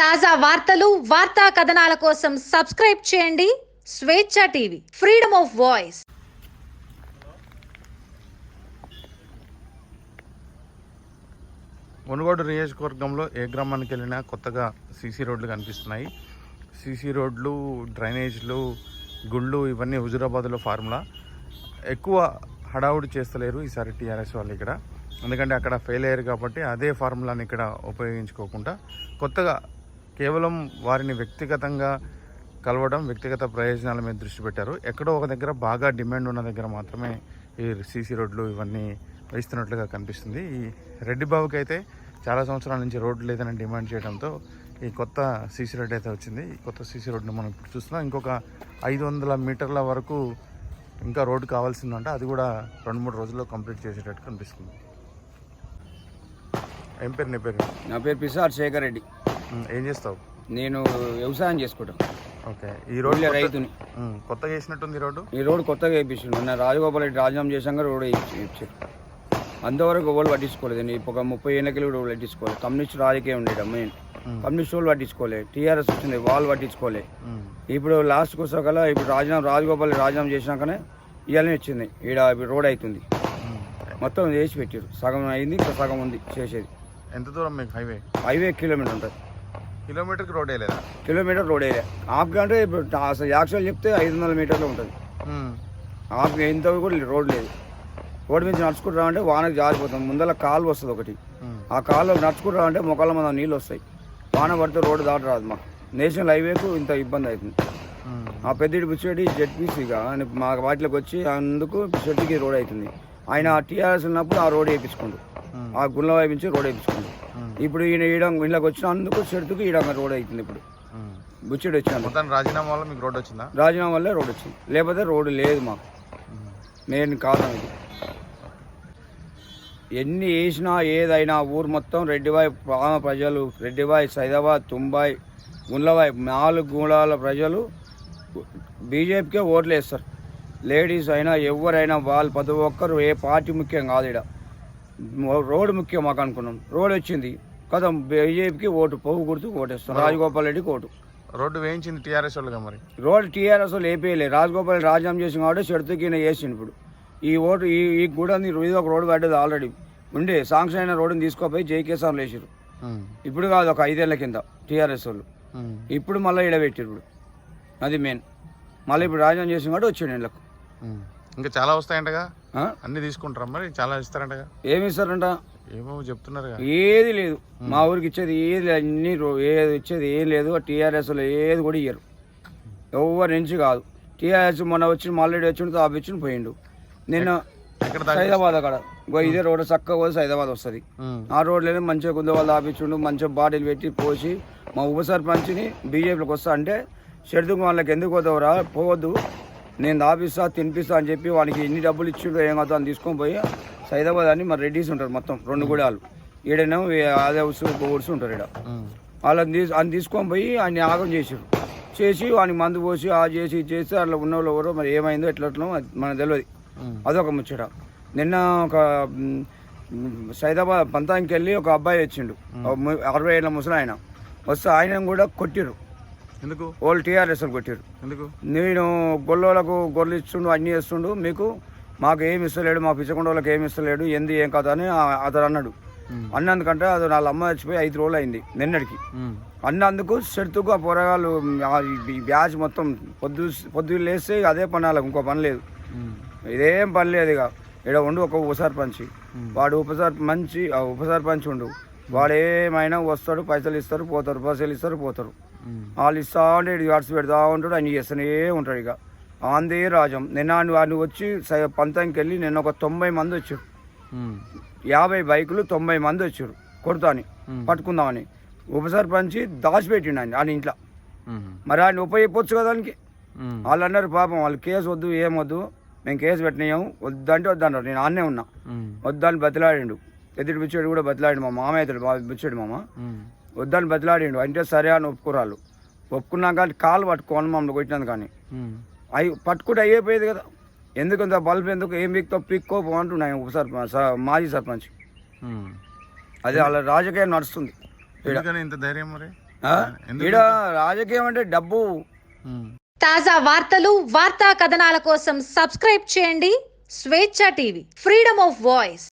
తాజా వార్తలు వార్తా కథనాల కోసం సబ్స్క్రైబ్ చేయండి. Swecha TV freedom of voice. Munugodu నియోజకవర్గంలో ఏ గ్రామానికి వెళ్ళినా కొత్తగా సీసీ రోడ్లు కనిపిస్తున్నాయి. సీసీ రోడ్లు డ్రైనేజ్లు గుళ్ళు ఇవన్నీ హుజురాబాద్లో ఫార్ములా. ఎక్కువ హడావుడి చేస్తలేరు ఈసారి టీఆర్ఎస్ వాళ్ళు ఇక్కడ. ఎందుకంటే అక్కడ ఫెయిల్ అయ్యారు కాబట్టి అదే ఫార్ములాని ఇక్కడ ఉపయోగించుకోకుండా కొత్తగా కేవలం వారిని వ్యక్తిగతంగా కలవడం వ్యక్తిగత ప్రయోజనాల మీద దృష్టి పెట్టారు. ఎక్కడో ఒక దగ్గర బాగా డిమాండ్ ఉన్న దగ్గర మాత్రమే ఈ సీసీ రోడ్లు ఇవన్నీ వేస్తున్నట్లుగా కనిపిస్తుంది. ఈ రెడ్డి బాబుకి అయితే చాలా సంవత్సరాల నుంచి రోడ్లు లేదని డిమాండ్ చేయడంతో ఈ కొత్త సీసీ రోడ్ అయితే వచ్చింది. ఈ కొత్త సీసీ రోడ్ను మనం ఇప్పుడు చూస్తున్నాం. ఇంకొక ఐదు వందల మీటర్ల వరకు ఇంకా రోడ్డు కావాల్సిందంట. అది కూడా రెండు మూడు రోజుల్లో కంప్లీట్ చేసేటట్టు కనిపిస్తుంది. ఏం పేరు నీ పేరు? నా పేరు పిసార్ శేఖర్ రెడ్డి. ఏం చేస్తావు? నేను వ్యవసాయం చేసుకుంటాను ఓకే ఈ రోడ్డు కొత్త- రైతుని. కొత్తగా వేసినట్టుంది ఈ రోడ్డు? ఈ రోడ్డు కొత్తగా వేయించిండు నా రాజగోపాల్ రెడ్డి రాజీనామా చేశాక రోడ్ ఇచ్చారు అంతవరకు ఎవరు పట్టించుకోలేదు. నేను ఒక ముప్పై ఏళ్ళకి కూడా పట్టించుకోలేదు. కమ్యూనిస్ట్ రాజకీయం ఉండేది మెయిన్ కమ్యూనిస్ట్ వాళ్ళు పట్టించుకోలే టీఆర్ఎస్ వచ్చింది వాళ్ళు పట్టించుకోలే ఉమ్, ఇప్పుడు లాస్ట్కి వచ్చాకల్లా ఇప్పుడు రాజీనామా రాజగోపాల్ రెడ్డి రాజీనామా చేసినాకనే ఇవాళనే వచ్చింది. ఈడ ఇప్పుడు రోడ్ అవుతుంది. మొత్తం చేసి పెట్టారు సగం అయింది ఇంకా సగం ఉంది చేసేది. ఎంత దూరం మీకు హైవే హైవే కిలోమీటర్ ఉంటుంది. కిలోమీటర్కి రోడ్ వేయలేదా? కిలోమీటర్ రోడ్ ఏరియా హాఫ్ అంటే అసలు యాక్చువల్ చెప్తే ఐదు వందల మీటర్లు ఉంటుంది. హాఫ్ ఇంత కూడా రోడ్ లేదు. రోడ్ మీద నడుచుకుంటూ రావంటే వానకు జారిపోతాం ముందర కాలు వస్తుంది ఒకటి. ఆ కాలులో నడుచుకుంటూ రావంటే మొక్కల మీద నీళ్ళు వస్తాయి. వాన పడితే రోడ్డు దాటి రాదు మాకు. నేషనల్ హైవేకు ఇంత ఇబ్బంది అవుతుంది. ఆ పెద్దడి బుచ్చేటి జెడ్పీసీగా మా వాటిలోకి వచ్చి అందుకు షెడ్కి రోడ్ అవుతుంది. ఆయన టీఆర్ఎస్ ఉన్నప్పుడు ఆ రోడ్ వేయించుకోండు. ఆ గుళ్ళ వైపించి రోడ్ వేయించుకోండు. ఇప్పుడు ఈయన ఈడ ఇళ్ళకి వచ్చినందుకు షెడ్కి ఈడ రోడ్ అవుతుంది ఇప్పుడు. వచ్చినందుకు. మొత్తం రాజీనామా వల్ల మీకు రోడ్ వచ్చిందా? రాజీనామా వల్లే రోడ్ వచ్చింది. లేకపోతే రోడ్డు లేదు మాకు. కారణం ఇది ఎన్ని వేసినా ఏదైనా ఊరు మొత్తం రెడ్డివాయి ప్రాణ ప్రజలు రెడ్డివాయి సైదాబాద్ తుంబాయి గుండ్లవాయి నాలుగు గుణాల ప్రజలు బీజేపీకే ఓట్లు వేస్తారు. లేడీస్ అయినా ఎవరైనా వాళ్ళు ప్రతి ఒక్కరు ఏ పార్టీ ముఖ్యం కాదు ఇక్కడ రోడ్డు ముఖ్యం మాకు అనుకున్నాం. రోడ్ వచ్చింది. కదా బీజేపీకి ఓటు పోగు గుర్తు ఓటేస్తాం. రాజగోపాల్ రెడ్డికి ఓటు. రోడ్డు వేయించింది టీఆర్ఎస్ వాళ్ళుగా మరి? రోడ్ టీఆర్ఎస్ లేపేయలే రాజగోపాల్ రెడ్డి రాజీనామా చేసిన కాబట్టి చెడుతుకిన వేసిండు ఇప్పుడు. ఈ ఓటు ఈ ఈ గూడని ఇది ఒక రోడ్డు పడ్డది ఆల్రెడీ. ఉండే సాంక్షన్ అయిన రోడ్డుని తీసుకోపోయి జేకేసార్లు వేసారు ఇప్పుడు కాదు ఒక ఐదేళ్ళ కింద టీఆర్ఎస్ వాళ్ళు. ఇప్పుడు మళ్ళీ ఈడ పెట్టారు ఇప్పుడు. అది మెయిన్. మళ్ళీ ఇప్పుడు రాజీనామా చేసిన కాబట్టి వచ్చాడు వీళ్ళకు ఉమ్. ఇంకా చాలా వస్తాయంటగా? అన్ని తీసుకుంటారా మరి? చాలా ఇస్తారంటగా? ఏమి ఇస్తారంట? ఏమో చెప్తున్నారుగా. ఏది లేదు. మా ఊరికి ఇచ్చేది ఏది లేదు. అన్ని ఏది ఇచ్చేది ఏం లేదు. టీఆర్ఎస్లో ఏది కూడా ఇయ్యరు. ఎవరి నుంచి కాదు. టీఆర్ఎస్ మొన్న వచ్చి మల్లెడి వచ్చిండు తాపిచ్చుని పోయిండు. దాకా సైదాబాద్ అక్కడ. ఇదే రోడ్డు చక్కగా పోతే సైదాబాద్ వస్తుంది. ఆ రోడ్లోనే మంచిగా గుందవాళ్ళు ఆపించుండు మంచిగా బాటిల్ పెట్టి పోసి మా ఉప సర్పంచ్ని బీజేపీలోకి వస్తా అంటే షెడ్దుకు వాళ్ళకి ఎందుకు పోతావురా? పోవద్దు. నేను దాపిస్తా తినిపిస్తా అని చెప్పి వానికి ఎన్ని డబ్బులు ఇచ్చిండో ఏం కాదు అని తీసుకొని పోయి సైదాబాద్ అని మరి రెడ్డిస్ ఉంటారు మొత్తం రెండు గుడాలు. ఈడనేమో అదే ఉసు ఊడ్స్ ఉంటారు ఇక్కడ ఉమ్, వాళ్ళని తీసు అని తీసుకొని పోయి ఆయన యాగం చేసారు చేసి వానికి మందు పోసి ఆ చేసి చేసి అట్లా ఉన్న వాళ్ళు ఎవరో మరి ఏమైందో ఎట్లట్లో మనకు తెలియదు అదొక ముచ్చట. నిన్న ఒక సైదాబాద్ పంతానికి వెళ్ళి ఒక అబ్బాయి వచ్చిండు. అరవై ఏళ్ళ ముసలి ఆయన వస్తే ఆయన కూడా కొట్టిరు ఎందుకు? వాళ్ళు టీఆర్ఎస్ కొట్టిరు ఎందుకు? నేను గొల్లోలకు గొర్రెలు ఇస్తుండు అన్నీ ఇస్తుండు మీకు మాకు ఏమి ఇస్తలేడు మా పిచ్చకొండోళ్ళకి ఏమి ఇస్తలేడు ఎందు ఏం కథ అని అతను అన్నాడు. అన్నందుకంటే అది వాళ్ళ అమ్మ చచ్చిపోయి ఐదు రోజులు అయింది నిన్నటికి అన్నందుకు షెడ్తుకు ఆ పోరగాళ్ళు ఈ బ్యాచ్ మొత్తం పొద్దు పొద్దున్న లేస్తే అదే పని వాళ్ళకి ఇంకో పని లేదు. ఇదేం పని లేదు ఇక. ఇక్కడ ఉండు ఒక ఉప సర్పంచ్ వాడు ఉప ఆ ఉప సర్పంచ్ ఉండు వాడు ఏమైనా వస్తాడు పైసలు ఇస్తారు పోతారు పైసలు ఇస్తారు పోతారు. వాళ్ళు ఇస్తా ఉంటే అడిచి పెడతా ఉంటాడు అన్ని చేస్తూనే ఉంటాడు ఇక. ఆందే రాజం. నిన్న వాడిని వచ్చి పంతంకి వెళ్ళి నిన్న ఒక తొంభై మంది వచ్చారు. యాభై బైకులు తొంభై మంది వచ్చారు కొడతాని పట్టుకుందామని. ఉప సర్పంచ్ దాచిపెట్టిండు ఆయన ఆయన ఇంట్లో. మరి ఆయన ఉపయోగించవచ్చు కదా దానికి? వాళ్ళు అన్నారు పాపం వాళ్ళు కేసు వద్దు ఏమొద్దు మేము కేసు పెట్టినాము వద్దంటే వద్దన్నారు. నేను ఆన్నే ఉన్నా. వద్దని బతిలాడిండు. ఎదుటి బిచ్చాడు కూడా బతిలాడిండు మా మామ మా బిచ్చాడు మామ. వద్దని బతిలాడిండు. అంటే సరే అని ఒప్పుకోరాళ్ళు. ఒప్పుకున్నాక కానీ కాలు పట్టుకోని మమ్మల్ని కొట్టినందు కానీ. అవి పట్టుకుంటే అయిపోయేది కదా. ఎందుకు ఇంత బల్బ్ ఎందుకు ఏం పిక్తో పిక్కో అంటున్నాయి ఉప సర్పంచ్ మాజీ సర్పంచ్. అది వాళ్ళ రాజకీయం నడుస్తుంది. ఇంత ధైర్యం మరి? ఈడ రాజకీయం అంటే డబ్బు. తాజా వార్తలు వార్తా కథనాల కోసం సబ్స్క్రైబ్ చేయండి. Swecha TV freedom of voice.